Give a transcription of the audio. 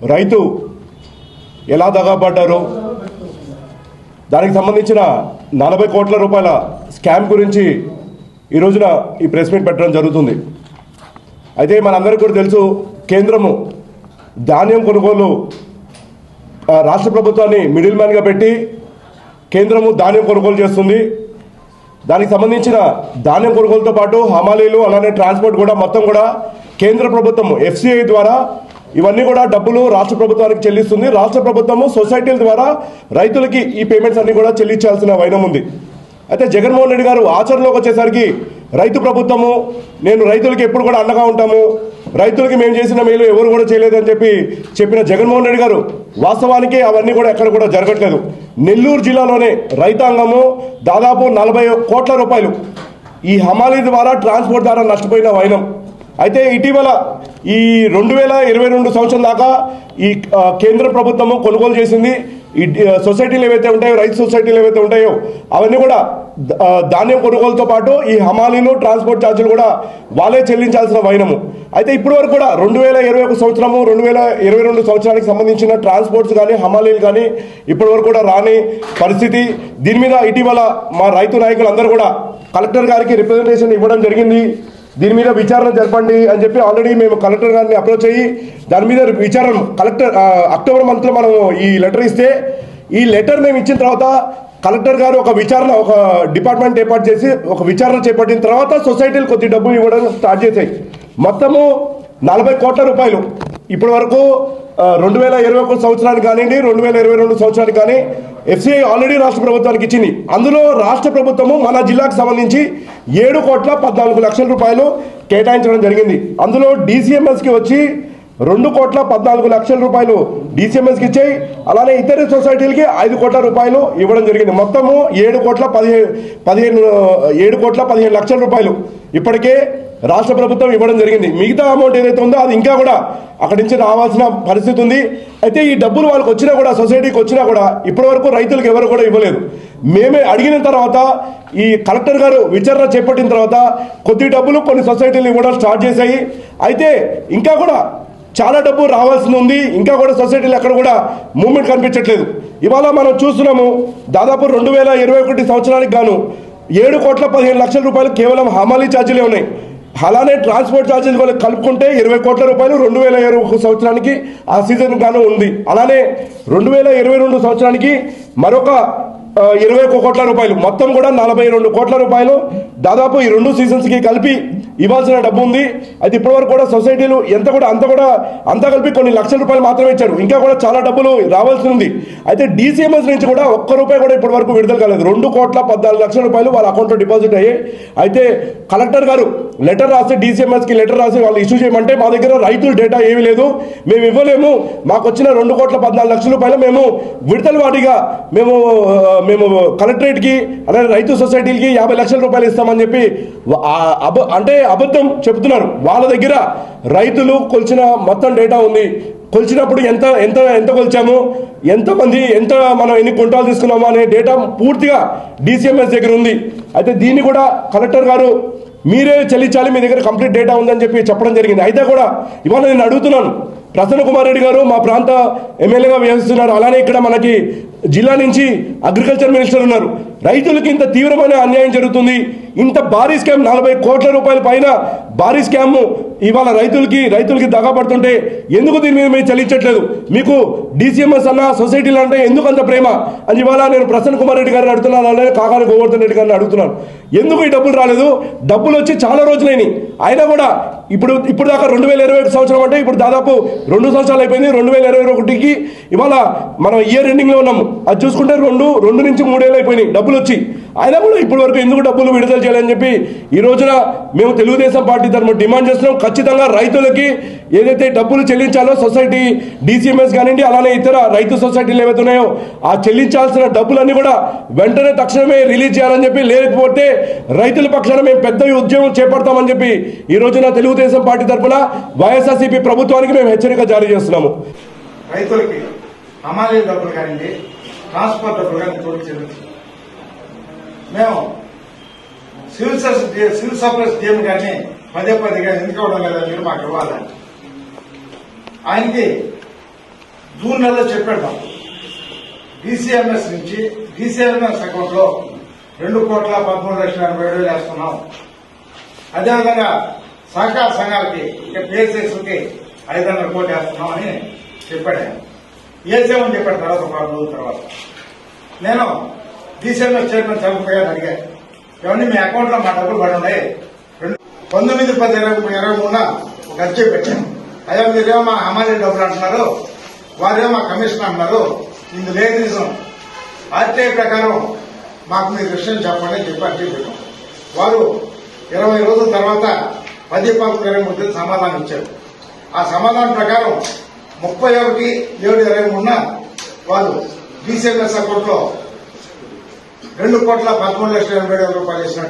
రైతు ఎలా దగాపడ్డారో దానికి సంబంధించిన నలభై కోట్ల రూపాయల స్కామ్ గురించి ఈ రోజున ఈ ప్రెస్ మీట్ పెట్టడం జరుగుతుంది. అయితే మనందరికీ కూడా తెలుసు కేంద్రము ధాన్యం కొనుగోలు రాష్ట్ర ప్రభుత్వాన్ని మిడిల్ మ్యాన్గా పెట్టి కేంద్రము ధాన్యం కొనుగోలు చేస్తుంది. దానికి సంబంధించిన ధాన్యం కొనుగోలుతో పాటు హమాలీలు అలానే ట్రాన్స్పోర్ట్ కూడా మొత్తం కూడా కేంద్ర ప్రభుత్వం ఎఫ్సిఐ ద్వారా ఇవన్నీ కూడా డబ్బులు రాష్ట్ర ప్రభుత్వానికి చెల్లిస్తుంది. రాష్ట్ర ప్రభుత్వము సొసైటీల ద్వారా రైతులకి ఈ పేమెంట్స్ అన్ని కూడా చెల్లించాల్సిన వైనం ఉంది. అయితే జగన్మోహన్ రెడ్డి గారు ఆచరణలోకి వచ్చేసరికి రైతు ప్రభుత్వము నేను రైతులకి ఎప్పుడు కూడా అండగా ఉంటాము. రైతులకి మేము చేసిన మేలు ఎవరు కూడా చేయలేదని చెప్పి చెప్పిన జగన్మోహన్ రెడ్డి గారు వాస్తవానికి అవన్నీ కూడా ఎక్కడ కూడా జరగట్లేదు. నెల్లూరు జిల్లాలోనే రైతాంగము దాదాపు నలభై కోట్ల రూపాయలు ఈ హమాలీ ద్వారా ట్రాన్స్పోర్ట్ ద్వారా నష్టపోయిన వైనం. అయితే ఇటీవల ఈ రెండు వేల ఇరవై రెండు సంవత్సరం దాకా ఈ కేంద్ర ప్రభుత్వము కొనుగోలు చేసింది ఈ సొసైటీలు ఏవైతే ఉంటాయో రైతు సొసైటీలు ఏవైతే ఉంటాయో అవన్నీ కూడా ధాన్యం కొనుగోలుతో పాటు ఈ హమాలీలు ట్రాన్స్పోర్ట్ ఛార్జీలు కూడా వాళ్ళే చెల్లించాల్సిన వైనము. అయితే ఇప్పటి వరకు కూడా రెండు వేల ఇరవై ఒక సంవత్సరము రెండు వేల ఇరవై రెండు సంవత్సరానికి సంబంధించిన ట్రాన్స్పోర్ట్స్ కానీ హమాలీలు కానీ ఇప్పటి వరకు కూడా రాని పరిస్థితి. దీని మీద ఇటీవల మా రైతు నాయకులు అందరూ కూడా కలెక్టర్ గారికి రిప్రజెంటేషన్ ఇవ్వడం జరిగింది. దీని మీద విచారణ జరపండి అని చెప్పి ఆల్రెడీ మేము కలెక్టర్ గారిని అప్రోచ్ అయ్యి దాని మీద విచారణ కలెక్టర్ అక్టోబర్ మంత్లో మనం ఈ లెటర్ ఇస్తే ఈ లెటర్ మేము ఇచ్చిన తర్వాత కలెక్టర్ గారు ఒక విచారణ ఒక డిపార్ట్మెంట్ ఏర్పాటు చేసి ఒక విచారణ చేపట్టిన తర్వాత సొసైటీలు కొద్ది డబ్బు ఇవ్వడం స్టార్ట్ చేశాయి. మొత్తము నలభై కోట్ల రూపాయలు. ఇప్పటి వరకు రెండు వేల ఇరవై ఒకటి సంవత్సరానికి కానివ్వండి రెండు వేల ఇరవై రెండు సంవత్సరానికి కానీ ఎఫ్సిఐ ఆల్రెడీ రాష్ట్ర ప్రభుత్వానికి ఇచ్చింది. అందులో రాష్ట్ర ప్రభుత్వము మన జిల్లాకు సంబంధించి ఏడు కోట్ల పద్నాలుగు లక్షల రూపాయలు కేటాయించడం జరిగింది. అందులో డీసీఎంఎస్కి వచ్చి రెండు కోట్ల పద్నాలుగు లక్షల రూపాయలు డీసీఎంఎస్కి ఇచ్చాయి. అలానే ఇతర సొసైటీలకి ఐదు కోట్ల రూపాయలు ఇవ్వడం జరిగింది. మొత్తము ఏడు కోట్ల పదిహేను పదిహేను ఏడు కోట్ల పదిహేను లక్షల రూపాయలు. ఇప్పటికే రాష్ట్ర ప్రభుత్వం ఇవ్వడం జరిగింది. మిగతా అమౌంట్ ఏదైతే ఉందో అది ఇంకా కూడా అక్కడి నుంచి రావాల్సిన పరిస్థితి ఉంది. అయితే ఈ డబ్బులు వాళ్ళకి వచ్చినా కూడా సొసైటీకి వచ్చినా కూడా ఇప్పటివరకు రైతులకు ఎవరు కూడా ఇవ్వలేదు. మేమే అడిగిన తర్వాత ఈ కలెక్టర్ గారు విచారణ చేపట్టిన తర్వాత కొద్ది డబ్బులు కొన్ని సొసైటీలు ఇవ్వడం స్టార్ట్ చేశాయి. అయితే ఇంకా కూడా చాలా డబ్బు రావాల్సి ఉంది. ఇంకా కూడా సొసైటీలు అక్కడ కూడా మూమెంట్ కనిపించట్లేదు. ఇవాళ మనం చూస్తున్నాము దాదాపు రెండు వేల ఇరవై ఒకటి సంవత్సరానికి గాను ఏడు కోట్ల పదిహేను లక్షల రూపాయలు కేవలం హమాలీ ఛార్జీలే ఉన్నాయి. అలానే ట్రాన్స్పోర్ట్ ఛార్జీలు కూడా కలుపుకుంటే ఇరవై కోట్ల రూపాయలు రెండు వేల ఇరవై ఒక సంవత్సరానికి ఆ సీజన్ గాను ఉంది. అలానే రెండు వేల ఇరవై రెండు సంవత్సరానికి మరొక ఇరవై ఒక్క కోట్ల రూపాయలు మొత్తం కూడా నలభై రెండు కోట్ల రూపాయలు దాదాపు ఈ రెండు సీజన్స్కి కలిపి ఇవ్వాల్సిన డబ్బు ఉంది అది ఇప్పటివరకు కూడా సొసైటీలు ఎంత కూడా అంత కూడా అంతా కలిపి కొన్ని లక్షల రూపాయలు మాత్రమే ఇచ్చారు. ఇంకా కూడా చాలా డబ్బులు రావాల్సి ఉంది. అయితే డీసీఎంఎస్ నుంచి కూడా ఒక్క రూపాయి కూడా ఇప్పటివరకు విడుదల కాలేదు. రెండు కోట్ల పద్నాలుగు లక్షల రూపాయలు వాళ్ళ అకౌంట్లో డిపాజిట్ అయ్యాయి. అయితే కలెక్టర్ గారు లెటర్ రాసి డీసీఎంఎస్కి లెటర్ రాసి వాళ్ళు ఇష్యూ చేయమంటే మా దగ్గర రైతుల డేటా ఏమీ లేదు. మేము ఇవ్వలేము. మాకు వచ్చిన రెండు కోట్ల పద్నాలుగు లక్షల రూపాయలు మేము విడతల వాటిగా మేము మేము కలెక్టరేట్కి అలాగే రైతు సొసైటీలకి యాభై లక్షల రూపాయలు ఇస్తామని చెప్పి అంటే అబద్ధం చెప్తున్నారు వాళ్ళ దగ్గర రైతులు కొలిచిన మొత్తం డేటా ఉంది. కొలిచినప్పుడు ఎంత ఎంత ఎంత కొలిచాము? ఎంతమంది ఎంత మనం ఎన్ని క్వింటాలు తీసుకున్నాము అనే డేటా పూర్తిగా డీసీఎంఎస్ దగ్గర ఉంది. అయితే దీన్ని కూడా కలెక్టర్ గారు మీరే చెల్లించాలి మీ దగ్గర కంప్లీట్ డేటా ఉందని చెప్పి చెప్పడం జరిగింది. అయితే కూడా ఇవాళ నేను అడుగుతున్నాను ప్రసన్న కుమార్ రెడ్డి గారు మా ప్రాంత ఎమ్మెల్యేగా వ్యవహరిస్తున్నారు. అలానే ఇక్కడ మనకి జిల్లా నుంచి అగ్రికల్చర్ మినిస్టర్ ఉన్నారు. రైతులకి ఇంత తీవ్రమైన అన్యాయం జరుగుతుంది. ఇంత భారీ స్కామ్ నలభై కోట్ల రూపాయల పైన భారీ స్కామ్ ఇవాళ రైతులకి రైతులకి దగాపడుతుంటే ఎందుకు దీని మీద మీరు చెల్లించట్లేదు మీకు డీసీఎంఎస్ అన్న సొసైటీలు అంటే ఎందుకు అంత ప్రేమ? అని ఇవాళ నేను ప్రసన్న కుమార్ రెడ్డి గారిని అడుగుతున్నాను అలాగే కాకాని గోవర్ధన్ రెడ్డి గారిని అడుగుతున్నాను. ఎందుకు ఈ డబ్బులు రాలేదు? డబ్బులు వచ్చి చాలా రోజులైనవి అయినా కూడా ఇప్పుడు ఇప్పుడు దాకా రెండు వేల ఇరవై ఒకటి సంవత్సరం అంటే ఇప్పుడు దాదాపు రెండు సంవత్సరాలు అయిపోయింది రెండు వేల ఇరవై ఒకటికి. ఇవాళ మనం ఇయర్ ఎండింగ్లో ఉన్నాము. అది చూసుకుంటే రెండు రెండు నుంచి మూడేళ్ళు అయిపోయినాయి డబ్బులు వచ్చి. అయినా కూడా ఇప్పటి వరకు ఎందుకు డబ్బులు విడుదల చేయాలని చెప్పి ఈ రోజున మేము తెలుగుదేశం పార్టీ తరఫున డిమాండ్ చేస్తున్నాం. ఖచ్చితంగా రైతులకి ఏదైతే డబ్బులు చెల్లించాలో సొసైటీ డీసీఎంఎస్ కానివ్వండి అలానే ఇతర రైతు సొసైటీలు ఏవైతే ఉన్నాయో ఆ చెల్లించాల్సిన డబ్బులన్నీ కూడా వెంటనే తక్షణమే రిలీజ్ చేయాలని చెప్పి లేకపోతే రైతుల పక్షాన మేము పెద్ద ఉద్యమం చేపడతామని చెప్పి ఈ రోజున తెలుగుదేశం పార్టీ తరఫున వైఎస్ఆర్సీపీ ప్రభుత్వానికి మేము హెచ్చరిక జారీ చేస్తున్నాము. రైతులకి హమాలీ డబ్బులు కానివ్వండి ట్రాన్స్పోర్ట్ డబ్బులు కానీ తోడు మేము civil service civil supplies DM గారిని పదే పదిగా ఎన్నుకోవడం లేదా మీరు మాకు ఇవ్వాలని ఆయనకి జూన్ నెలలో చెప్పాడు మాకు. డిసిఎంఎస్ నుంచి డిసిఎంఎస్ అకౌంట్లో రెండు కోట్ల పదమూడు లక్షల ఎనభై ఏడు వేలు వేస్తున్నాం. అదేవిధంగా సహకార సంఘాలకి ఇక పిఎస్ఎస్కి ఐదు వందల కోట్లు వేస్తున్నాం అని చెప్పాడు ఆయన. వేసామని చెప్పాడు తర్వాత ఒక రోజుల తర్వాత. నేను డిసిఎంఎస్ చైర్మన్ చదువుకోయా అని అడిగాను ఇవన్నీ మీ అకౌంట్లో మా డబ్బులు పడి ఉన్నాయి? రెండు పంతొమ్మిది పది ఇరవై ఇరవై మూడున ఒక అర్జీ పెట్టాను అయ్యా మీరేమో మా హమాలి డబ్బులు అంటున్నారు. వారేమో మా కమిషన్ అంటున్నారు. ఇందు లేదు నిజం. ఆర్టీఐ ప్రకారం మాకు మీరు విషయం చెప్పండి చెప్పి అర్జీ పెట్టాం. వారు ఇరవై రోజుల తర్వాత పది పదకొండు ఇరవై మూడు సమాధానం ఇచ్చారు. ఆ సమాధానం ప్రకారం ముప్పై ఒకటి ఏడు ఇరవై మూడున వారు డిసిఎంఎస్ అకౌంట్లో రెండు కోట్ల పదమూడు లక్షల ఎనభై వేల రూపాయలు ఇచ్చినట్టు